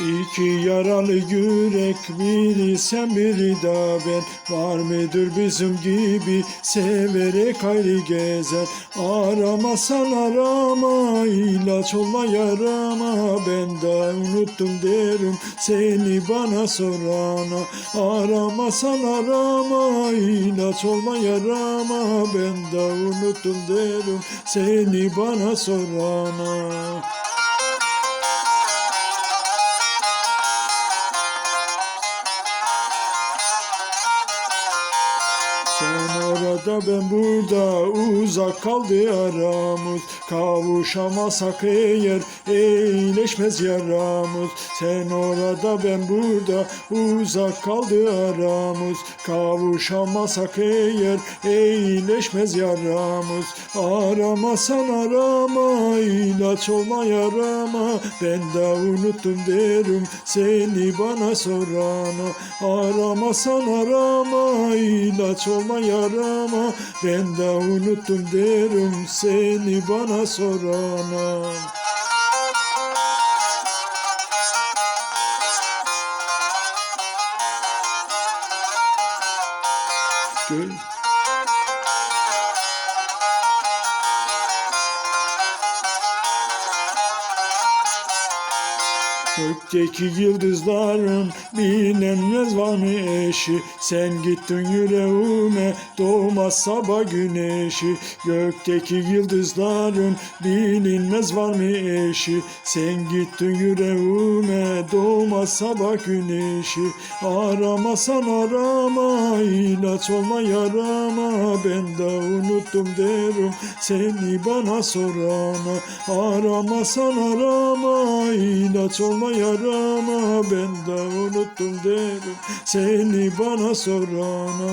İki yaralı yürek sen biri de ben. Var mıdır bizim gibi severek ayrı gezen Aramasan arama ilaç olma yarama. Ben de unuttum derim seni bana sorana. Aramasan arama ilaç olma yarama. Ben de unuttum derim seni bana sorana Sen orada ben burada uzak kaldı aramız. Kavuşamasak eğer eğleşmez yaramız. Sen orada ben burada uzak kaldı aramız. Kavuşamasak eğer eğleşmez yaramız. Aramasan arama ilaç olma yarama. Ben de unuttum derim seni bana sorana Aramasan arama ilaç olma yarama Ben de unuttum derim seni bana sorana. Gül Gökteki yıldızların bilinmez var mı eşi. Sen gittin yüreğime doğmaz sabah güneşi. Gökteki yıldızların bilinmez var mı eşi? Sen gittin yüreğime doğmaz sabah güneşi. Aramasan arama ilaç olma yarama. Ben de unuttum derim seni bana sorana. Aramasan arama ilaç olma yarama Ben de unuttum derim seni bana sorana